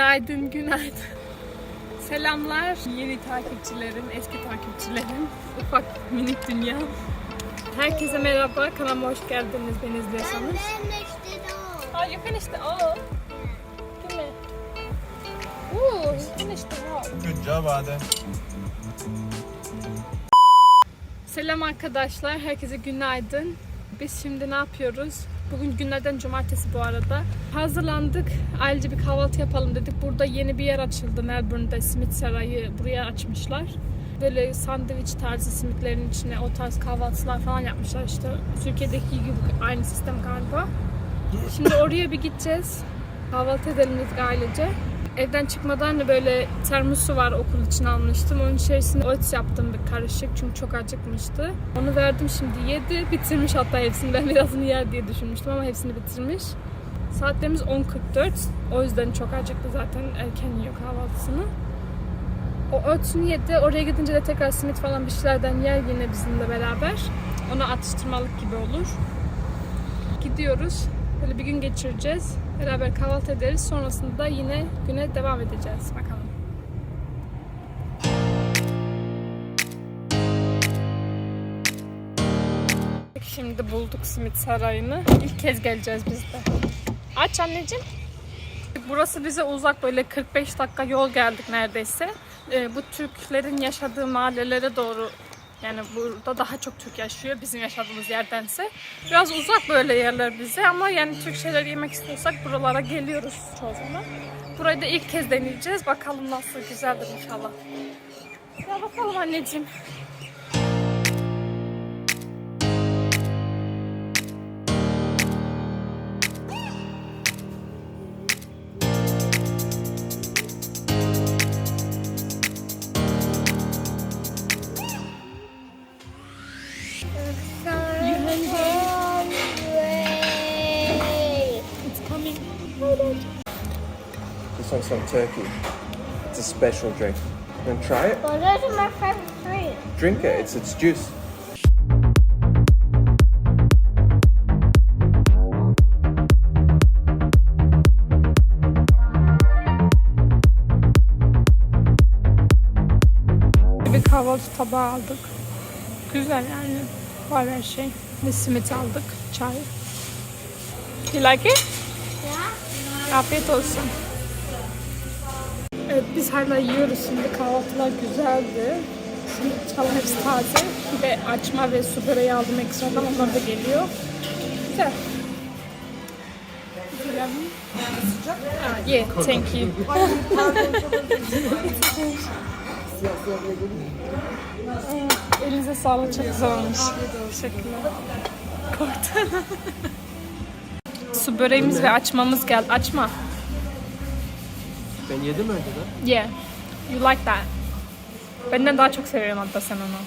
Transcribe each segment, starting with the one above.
Günaydın, günaydın. Selamlar yeni takipçilerim, eski takipçilerim, ufak minik dünya. Herkese merhaba, kanalıma hoş geldiniz beni izliyorsanız. Oh, you finished it all. Give me. Ooh, you finished it all. Good job, Adem. Selam arkadaşlar, herkese günaydın. Biz şimdi ne yapıyoruz? Bugün günlerden cumartesi bu arada. Hazırlandık, ailece bir kahvaltı yapalım dedik. Burada yeni bir yer açıldı Melbourne'de, simit sarayı buraya açmışlar. Böyle sandviç tarzı simitlerin içine o tarz kahvaltılar falan yapmışlar işte. Türkiye'deki gibi aynı sistem galiba. Şimdi oraya bir gideceğiz. Kahvaltı edelim dedik ailece. Evden çıkmadan da böyle termosu var okul için almıştım. Onun içerisinde oats yaptım bir karışık çünkü çok acıkmıştı. Onu verdim şimdi yedi. Bitirmiş hatta hepsini. Ben birazını yer diye düşünmüştüm ama hepsini bitirmiş. Saatlerimiz 10.44. O yüzden çok acıktı zaten erken yiyor kahvaltısını. O oats'unu yedi. Oraya gidince de tekrar simit falan bir şeylerden yer yine bizimle beraber. Ona atıştırmalık gibi olur. Gidiyoruz. Böyle bir gün geçireceğiz. Beraber kahvaltı ederiz. Sonrasında da yine güne devam edeceğiz. Bakalım. Şimdi bulduk simit sarayını. İlk kez geleceğiz biz de. Aç anneciğim. Burası bize uzak böyle 45 dakika yol geldik neredeyse. Ee, bu Türklerin yaşadığı mahallelere doğru yani burada daha çok Türk yaşıyor bizim yaşadığımız yerdense. Biraz uzak böyle yerler bize ama yani Türk şeyler yemek istiyorsak buralara geliyoruz çoğu zaman. Burayı da ilk kez deneyeceğiz. Bakalım nasıl güzeldir inşallah. Ya bakalım anneciğim. One's from Turkey. It's a special drink. You want to try it? Well, those are my favorite fruit. Drink it. It's its juice. Bir kahvaltı tabağı aldık. Güzel yani. Var her şey. Ve simit aldık. Çay. You like it? Yeah. Afiyet olsun. Evet biz hala yiyoruz şimdi. Kahvaltılar güzeldi. Simit falan hepsi taze. Ve açma ve su böreği aldım ekstradan. Onlar da geliyor. Güzel. Ah, yeah, thank you. Elinize sağlık çok güzel olmuş. Teşekkürler. Korktum. Su böreğimiz ve açmamız geldi. Açma. Ben yedim önceden. Yeah. You like that. Benden daha çok seviyorum hatta sen onu.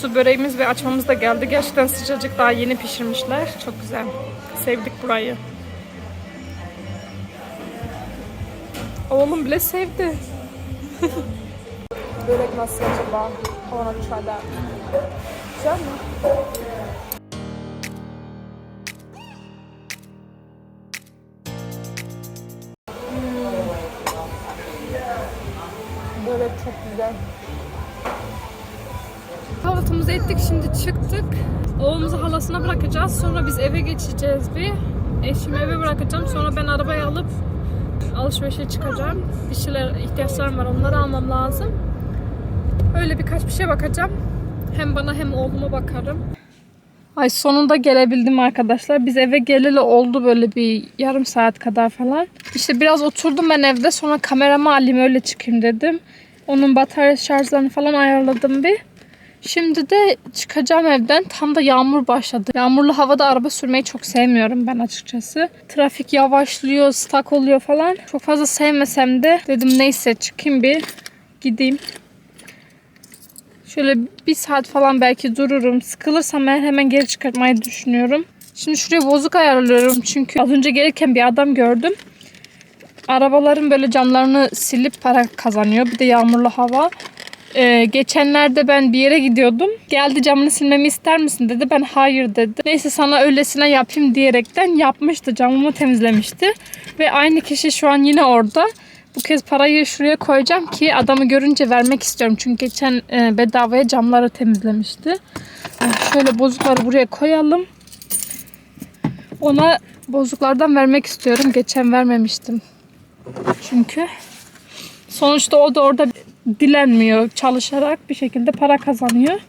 Su böreğimiz ve açmamız da geldi. Gerçekten sıcacık daha yeni pişirmişler. Çok güzel. Sevdik burayı. Oğlum bile sevdi. Börek nasıl acaba? I wanna try that. Güzel mi? Güzel. Kahvaltımızı ettik şimdi çıktık. Oğlumuzu halasına bırakacağız. Sonra biz eve geçeceğiz bir. Eşimi eve bırakacağım. Sonra ben arabayı alıp alışverişe çıkacağım. Bir şeyler ihtiyaçlarım var. Onları almam lazım. Öyle birkaç bir şey bakacağım. Hem bana hem oğluma bakarım. Ay sonunda gelebildim arkadaşlar. Biz eve geleli oldu böyle bir yarım saat kadar falan. İşte biraz oturdum ben evde. Sonra kameramı alayım öyle çıkayım dedim. Onun batarya şarjlarını falan ayarladım bir. Şimdi de çıkacağım evden. Tam da yağmur başladı. Yağmurlu havada araba sürmeyi çok sevmiyorum ben açıkçası. Trafik yavaşlıyor, stak oluyor falan. Çok fazla sevmesem de dedim neyse çıkayım bir gideyim. Şöyle bir saat falan belki dururum. Sıkılırsam ben hemen geri çıkartmayı düşünüyorum. Şimdi şuraya bozuk ayarlıyorum çünkü az önce gelirken bir adam gördüm. Arabaların böyle camlarını silip para kazanıyor. Bir de yağmurlu hava. Ee, geçenlerde ben bir yere gidiyordum. Geldi camını silmemi ister misin dedi. Ben hayır dedi. Neyse sana öylesine yapayım diyerekten yapmıştı. Camımı temizlemişti. Ve aynı kişi şu an yine orada. Bu kez parayı şuraya koyacağım ki adamı görünce vermek istiyorum. Çünkü geçen e, bedavaya camları temizlemişti. Eh, Şöyle bozukları buraya koyalım. Ona bozuklardan vermek istiyorum. Geçen vermemiştim. Çünkü sonuçta o da orada dilenmiyor. Çalışarak bir şekilde para kazanıyor.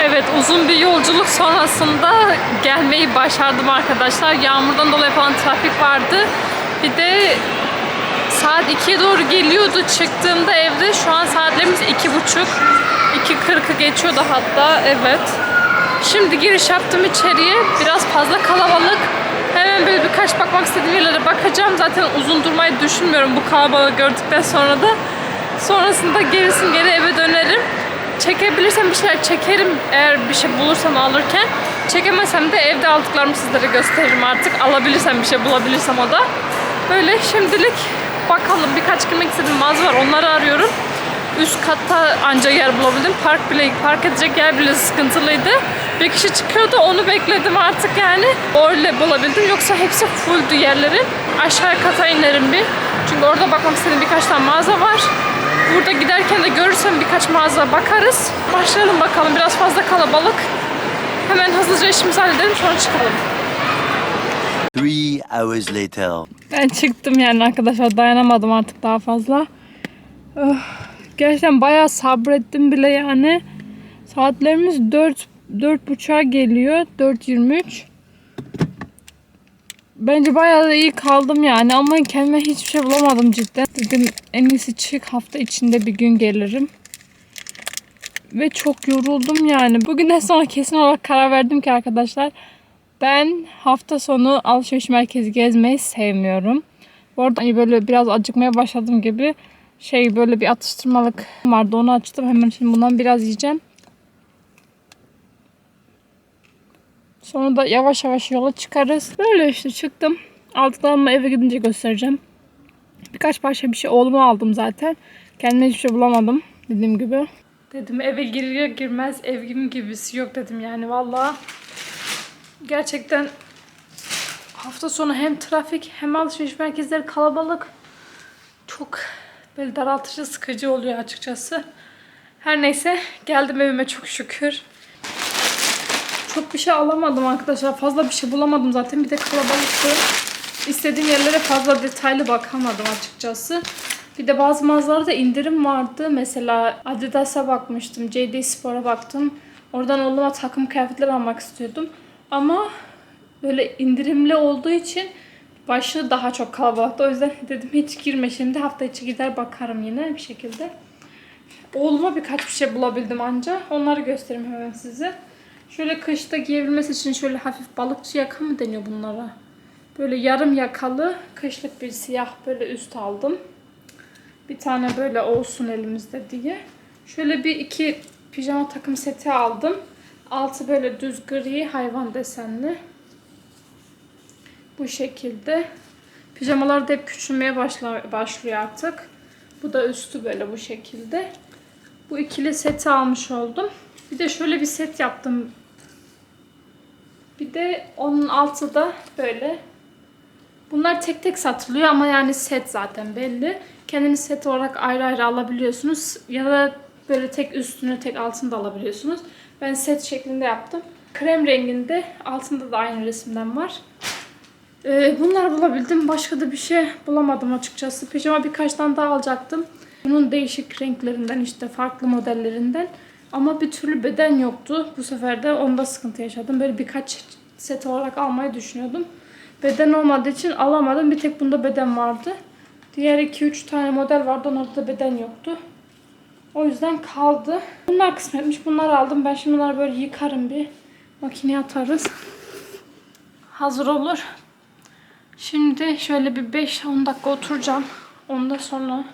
Evet uzun bir yolculuk sonrasında gelmeyi başardım arkadaşlar. Yağmurdan dolayı falan trafik vardı. Bir de saat 2'ye doğru geliyordu çıktığımda evde. Şu an saatlerimiz 2.30. 2.40'ı geçiyordu hatta evet. Şimdi giriş yaptım içeriye. Biraz fazla kalabalık. Birkaç bakmak istediğim yerlere bakacağım. Zaten uzun durmayı düşünmüyorum bu kalabalığı gördükten sonra da. Sonrasında gerisin geri eve dönerim. Çekebilirsem bir şeyler çekerim eğer bir şey bulursam alırken. Çekemezsem de evde aldıklarımı sizlere gösteririm artık. Alabilirsem bir şey bulabilirsem o da. Böyle şimdilik bakalım birkaç girmek istediğim mağaza var onları arıyorum. Üst katta anca yer bulabildim. Park bile park edecek yer bile sıkıntılıydı. Bir kişi çıkıyordu onu bekledim artık yani. Öyle bulabildim. Yoksa hepsi fulldü yerlerin. Aşağı kata inerim bir. Çünkü orada bakmak istediğim birkaç tane mağaza var. Burada giderken de görürsem birkaç mağaza bakarız. Başlayalım bakalım. Biraz fazla kalabalık. Hemen hızlıca işimizi halledelim sonra çıkalım. Three hours later. Ben çıktım yani arkadaşlar dayanamadım artık daha fazla. Öf, gerçekten bayağı sabrettim bile yani. Saatlerimiz 4 4.30'a geliyor. 4.23. Bence bayağı da iyi kaldım yani ama kendime hiçbir şey bulamadım cidden. Dedim en iyisi çık hafta içinde bir gün gelirim. Ve çok yoruldum yani. Bugünden sonra kesin olarak karar verdim ki arkadaşlar ben hafta sonu alışveriş merkezi gezmeyi sevmiyorum. Bu arada hani böyle biraz acıkmaya başladım gibi şey böyle bir atıştırmalık vardı onu açtım. Hemen şimdi bundan biraz yiyeceğim. Sonra da yavaş yavaş yola çıkarız. Böyle işte çıktım. Aldıklarımı eve gidince göstereceğim. Birkaç parça bir şey oğluma aldım zaten. Kendime hiçbir şey bulamadım dediğim gibi. Dedim eve giriyor girmez evim gibisi yok dedim yani vallahi gerçekten hafta sonu hem trafik hem alışveriş merkezleri kalabalık. Çok böyle daraltıcı, sıkıcı oluyor açıkçası. Her neyse geldim evime çok şükür. Çok bir şey alamadım arkadaşlar. Fazla bir şey bulamadım zaten. Bir de kalabalıktı. İstediğim yerlere fazla detaylı bakamadım açıkçası. Bir de bazı mağazalarda indirim vardı. Mesela Adidas'a bakmıştım. JD Spor'a baktım. Oradan oğluma takım kıyafetler almak istiyordum. Ama böyle indirimli olduğu için başı daha çok kalabalıktı. O yüzden dedim hiç girme şimdi hafta içi gider bakarım yine bir şekilde. Oğluma birkaç bir şey bulabildim anca. Onları göstereyim hemen size. Şöyle kışta giyebilmesi için şöyle hafif balıkçı yaka mı deniyor bunlara? Böyle yarım yakalı kışlık bir siyah böyle üst aldım. Bir tane böyle olsun elimizde diye. Şöyle bir iki pijama takım seti aldım. Altı böyle düz gri hayvan desenli. Bu şekilde. Pijamalar da hep küçülmeye başla, başlıyor artık. Bu da üstü böyle bu şekilde. Bu ikili seti almış oldum. Bir de şöyle bir set yaptım. Bir de onun altı da böyle. Bunlar tek tek satılıyor ama yani set zaten belli. Kendiniz set olarak ayrı ayrı alabiliyorsunuz. Ya da böyle tek üstünü tek altını da alabiliyorsunuz. Ben set şeklinde yaptım. Krem renginde altında da aynı resimden var. Ee, bunları bulabildim. Başka da bir şey bulamadım açıkçası. Pijama birkaç tane daha alacaktım. Bunun değişik renklerinden işte farklı modellerinden. Ama bir türlü beden yoktu. Bu sefer de onda sıkıntı yaşadım. Böyle birkaç set olarak almayı düşünüyordum. Beden olmadığı için alamadım. Bir tek bunda beden vardı. Diğer 2-3 tane model vardı. Onlarda da beden yoktu. O yüzden kaldı. Bunlar kısmetmiş. Bunları aldım. Ben şimdi bunları böyle yıkarım bir. Makineye atarız. Hazır olur. Şimdi şöyle bir 5-10 dakika oturacağım. Ondan sonra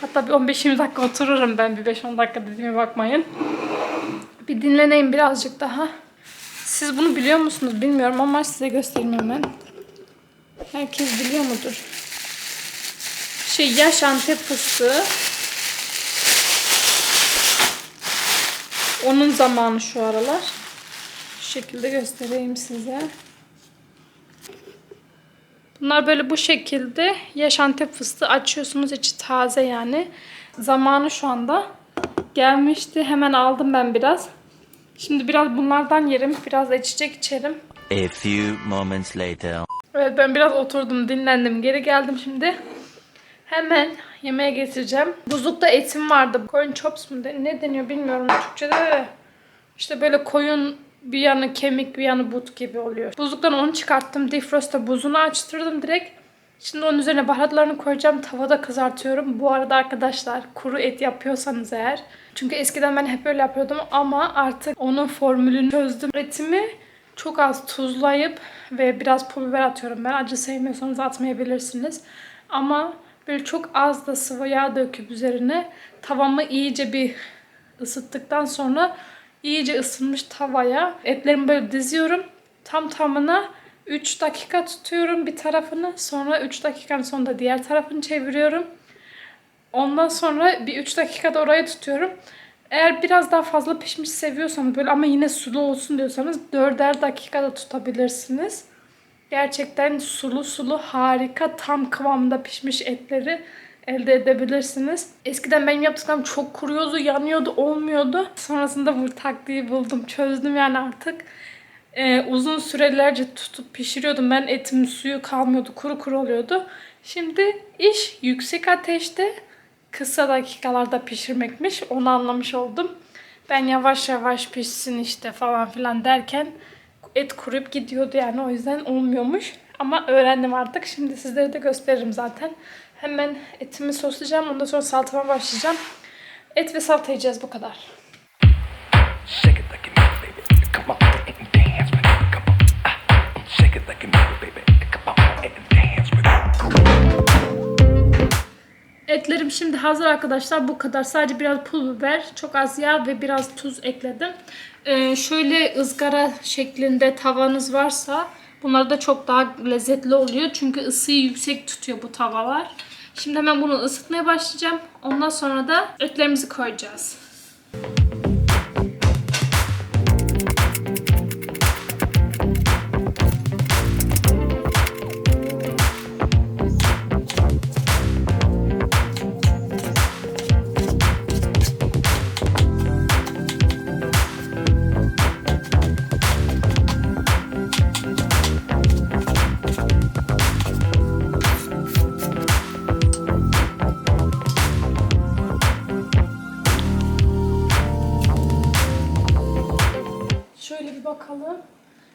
hatta bir 15-20 dakika otururum ben bir 5-10 dakika dediğime bakmayın. Bir dinleneyim birazcık daha. Siz bunu biliyor musunuz bilmiyorum ama size göstereyim hemen. Herkes biliyor mudur? şey yaş antep fıstığı. Onun zamanı şu aralar. Şu şekilde göstereyim size. Bunlar böyle bu şekilde yaş antep fıstığı açıyorsunuz içi taze yani. Zamanı şu anda gelmişti. Hemen aldım ben biraz. Şimdi biraz bunlardan yerim. Biraz da içecek içerim. A few moments later. Evet ben biraz oturdum dinlendim. Geri geldim şimdi. Hemen yemeğe getireceğim. Buzlukta etim vardı. Koyun chops mu? Ne deniyor bilmiyorum Türkçe'de de. İşte böyle koyun bir yanı kemik bir yanı but gibi oluyor. Buzluktan onu çıkarttım. Defrost'ta buzunu açtırdım direkt. Şimdi onun üzerine baharatlarını koyacağım. Tavada kızartıyorum. Bu arada arkadaşlar kuru et yapıyorsanız eğer. Çünkü eskiden ben hep öyle yapıyordum ama artık onun formülünü çözdüm. Etimi çok az tuzlayıp ve biraz pul biber atıyorum ben. Acı sevmiyorsanız atmayabilirsiniz. Ama böyle çok az da sıvı yağ döküp üzerine tavamı iyice bir ısıttıktan sonra iyice ısınmış tavaya etlerimi böyle diziyorum. Tam tamına 3 dakika tutuyorum bir tarafını. Sonra 3 dakikanın sonunda diğer tarafını çeviriyorum. Ondan sonra bir 3 dakikada orayı tutuyorum. Eğer biraz daha fazla pişmiş seviyorsanız böyle ama yine sulu olsun diyorsanız 4'er dakikada tutabilirsiniz. Gerçekten sulu sulu harika tam kıvamında pişmiş etleri elde edebilirsiniz. Eskiden benim yaptıklarım çok kuruyordu, yanıyordu, olmuyordu. Sonrasında bu taktiği buldum, çözdüm yani artık. Ee, uzun sürelerce tutup pişiriyordum. Ben etim suyu kalmıyordu, kuru kuru oluyordu. Şimdi iş yüksek ateşte kısa dakikalarda pişirmekmiş. Onu anlamış oldum. Ben yavaş yavaş pişsin işte falan filan derken et kuruyup gidiyordu yani o yüzden olmuyormuş. Ama öğrendim artık. Şimdi sizlere de gösteririm zaten. Hemen etimi soslayacağım. Ondan sonra salatama başlayacağım. Et ve salata yiyeceğiz bu kadar. Ah. Etlerim şimdi hazır arkadaşlar. Bu kadar. Sadece biraz pul biber, çok az yağ ve biraz tuz ekledim. Ee, şöyle ızgara şeklinde tavanız varsa bunlar da çok daha lezzetli oluyor. Çünkü ısıyı yüksek tutuyor bu tavalar. Şimdi hemen bunu ısıtmaya başlayacağım. Ondan sonra da etlerimizi koyacağız.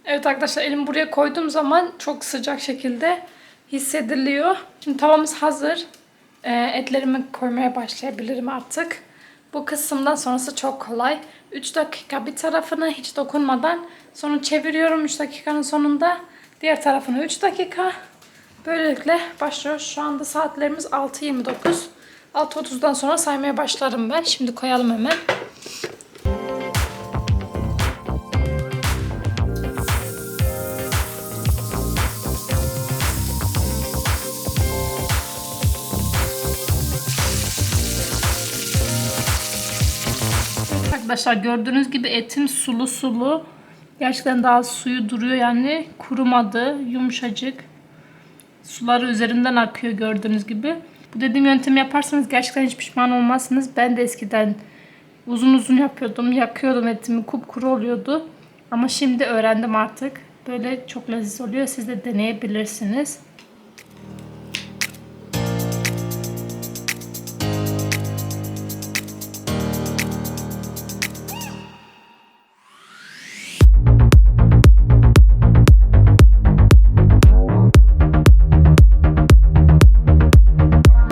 Evet arkadaşlar elimi buraya koyduğum zaman çok sıcak şekilde hissediliyor. Şimdi tavamız hazır. Ee, etlerimi koymaya başlayabilirim artık. Bu kısımdan sonrası çok kolay. 3 dakika bir tarafını hiç dokunmadan sonra çeviriyorum 3 dakikanın sonunda. Diğer tarafını 3 dakika. Böylelikle başlıyor. Şu anda saatlerimiz 6.29. 6.30'dan sonra saymaya başlarım ben. Şimdi koyalım hemen. Arkadaşlar gördüğünüz gibi etim sulu sulu. Gerçekten daha suyu duruyor yani kurumadı. Yumuşacık. Suları üzerinden akıyor gördüğünüz gibi. Bu dediğim yöntemi yaparsanız gerçekten hiç pişman olmazsınız. Ben de eskiden uzun uzun yapıyordum. Yakıyordum etimi kupkuru oluyordu. Ama şimdi öğrendim artık. Böyle çok lezzetli oluyor. Siz de deneyebilirsiniz.